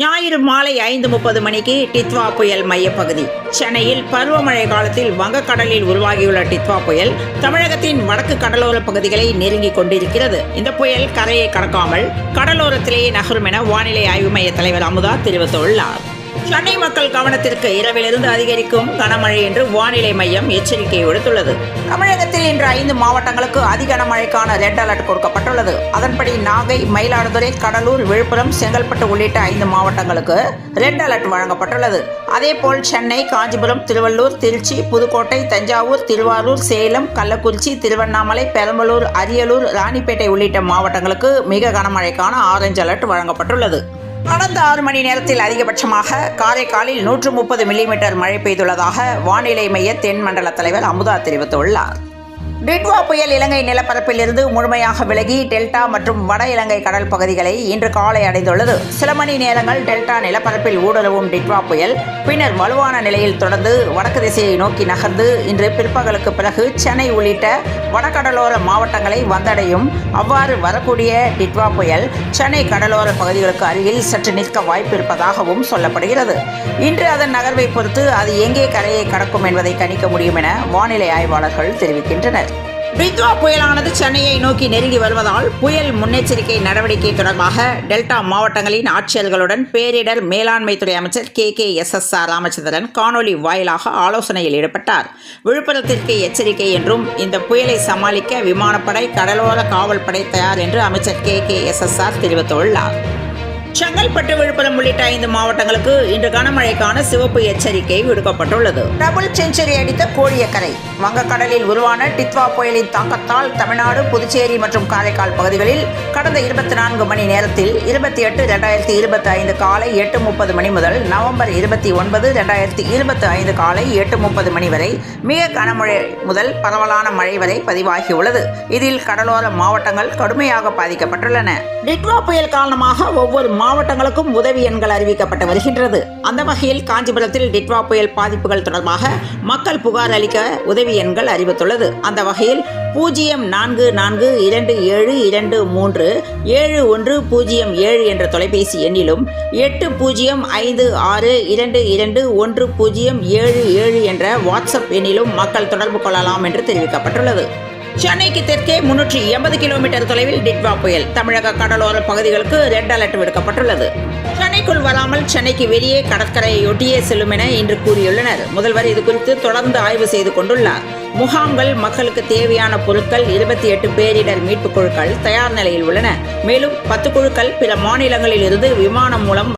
ஞாயிறு மாலை ஐந்து முப்பது மணிக்கு டித்வா புயல் மையப்பகுதி. சென்னையில் பருவமழை காலத்தில் வங்கக்கடலில் உருவாகியுள்ள டித்வா புயல் தமிழகத்தின் வடக்கு கடலோர பகுதிகளை நெருங்கிக் கொண்டிருக்கிறது. இந்த புயல் கரையை கடக்காமல் கடலோரத்திலேயே நகரும் என வானிலை ஆய்வு மைய தலைவர் அமுதா தெரிவித்துள்ளார். சென்னை மக்கள் கவனத்திற்கு இரவிலிருந்து அதிகரிக்கும் கனமழை என்று வானிலை மையம் எச்சரிக்கை விடுத்துள்ளது தமிழகத்தில் இன்று ஐந்து மாவட்டங்களுக்கு அதி கனமழைக்கான ரெட் அலர்ட் கொடுக்கப்பட்டுள்ளது. அதன்படி நாகை மயிலாடுதுறை கடலூர் விழுப்புரம் செங்கல்பட்டு உள்ளிட்ட ஐந்து மாவட்டங்களுக்கு ரெட் அலர்ட் வழங்கப்பட்டுள்ளது. அதேபோல் சென்னை காஞ்சிபுரம் திருவள்ளூர் திருச்சி புதுக்கோட்டை தஞ்சாவூர் திருவாரூர் சேலம் கள்ளக்குறிச்சி திருவண்ணாமலை பெரம்பலூர் அரியலூர் ராணிப்பேட்டை உள்ளிட்ட மாவட்டங்களுக்கு மிக கனமழைக்கான ஆரஞ்சு அலர்ட் வழங்கப்பட்டுள்ளது. கடந்த ஆறு மணி நேரத்தில் அதிகபட்சமாக காரைக்காலில் நூற்று முப்பது மில்லிமீட்டர் மழை பெய்துள்ளதாக வானிலை மைய தென் மண்டல தலைவர் அமுதா தெரிவித்துள்ளார். டிட்வா புயல் இலங்கை நிலப்பரப்பிலிருந்து முழுமையாக விலகி டெல்டா மற்றும் வட இலங்கை கடல் பகுதிகளை இன்று காலை அடைந்துள்ளது. சில மணி நேரங்கள் டெல்டா நிலப்பரப்பில் ஊடுருவும் டிட்வா புயல் பின்னர் வலுவான நிலையில் தொடர்ந்து வடக்கு திசையை நோக்கி நகர்ந்து இன்று பிற்பகலுக்கு பிறகு சென்னை உள்ளிட்ட வடகடலோர மாவட்டங்களை வந்தடையும். அவ்வாறு வரக்கூடிய டிட்வா புயல் சென்னை கடலோர பகுதிகளுக்கு அருகில் சற்று நிற்க வாய்ப்பு இருப்பதாகவும் சொல்லப்படுகிறது. இன்று அதன் நகர்வை பொறுத்து அது எங்கே கரையை கடக்கும் என்பதை கணிக்க முடியும் என வானிலை ஆய்வாளர்கள் தெரிவிக்கின்றனர். பித்வா புயலானது சென்னையை நோக்கி நெருங்கி வருவதால் புயல் முன்னெச்சரிக்கை நடவடிக்கை தொடர்பாக டெல்டா மாவட்டங்களின் ஆட்சியர்களுடன் பேரிடர் மேலாண்மைத்துறை அமைச்சர் K K S S R Ramachandran காணொலி வாயிலாக ஆலோசனையில் ஈடுபட்டார். விழுப்புரத்திற்கு எச்சரிக்கை என்றும் இந்த புயலை சமாளிக்க விமானப்படை கடலோர காவல்படை தயார் என்று அமைச்சர் K K S S R தெரிவித்துள்ளார். செங்கல்பட்டு விழுப்புரம் உள்ளிட்ட ஐந்து மாவட்டங்களுக்கு இன்று கனமழைக்கான சிவப்பு எச்சரிக்கை விடுக்கப்பட்டுள்ளது. டபுள் செஞ்சுரி அடித்த கோடியக்கரை வங்கக்கடலில் உருவான டித்வா புயலின் தாக்கத்தால் தமிழ்நாடு புதுச்சேரி மற்றும் காரைக்கால் பகுதிகளில் கடந்த இருபத்தி நான்கு மணி நேரத்தில் இருபத்தி எட்டு ரெண்டாயிரத்தி இருபத்தி ஐந்து காலை எட்டு முப்பது மணி முதல் நவம்பர் இருபத்தி ஒன்பது ரெண்டாயிரத்தி இருபத்தி ஐந்து காலை எட்டு முப்பது மணி வரை மிக கனமழை முதல் பரவலான மழை வரை பதிவாகியுள்ளது. இதில் கடலோர மாவட்டங்கள் கடுமையாக பாதிக்கப்பட்டுள்ளன. டிட்வா புயல் காரணமாக ஒவ்வொரு மாவட்டங்களுக்கும் உதவி எண்கள் அறிவிக்கப்பட்டு வருகின்றது. அந்த வகையில் காஞ்சிபுரத்தில் டிட்வா புயல் பாதிப்புகள் தொடர்பாக மக்கள் புகார் அளிக்க உதவி எண்கள் அறிவித்துள்ளது. அந்த வகையில் பூஜ்ஜியம் நான்கு நான்கு இரண்டு ஏழு இரண்டு மூன்று ஏழு ஒன்று பூஜ்ஜியம் ஏழு என்ற தொலைபேசி எண்ணிலும் எட்டு பூஜ்ஜியம் ஐந்து ஆறு இரண்டு இரண்டு ஒன்று பூஜ்ஜியம் ஏழு ஏழு என்ற வாட்ஸ்அப் எண்ணிலும் மக்கள் தொடர்பு கொள்ளலாம் என்று தெரிவிக்கப்பட்டுள்ளது. சென்னைக்கு தெற்கே முன்னூற்றி எண்பது கிலோமீட்டர் தொலைவில் டிட்வா புயல். தமிழக கடலோர பகுதிகளுக்கு ரெட் அலர்ட் விடுக்கப்பட்டுள்ளது. சென்னைக்குள் வராமல் சென்னைக்கு வெளியே கடற்கரையை ஒட்டியே செல்லும் என இன்று கூறியுள்ளனர். முதல்வர் இது குறித்து தொடர்ந்து ஆய்வு செய்து கொண்டுள்ளார். முகாம்கள் மக்களுக்கு தேவையான பொருட்கள் இருபத்தி எட்டு பேரிடர் மீட்புக் குழுக்கள் தயார் நிலையில் உள்ளன. மேலும் பத்து குழுக்கள் பிற மாநிலங்களில் இருந்து விமானம் மூலம்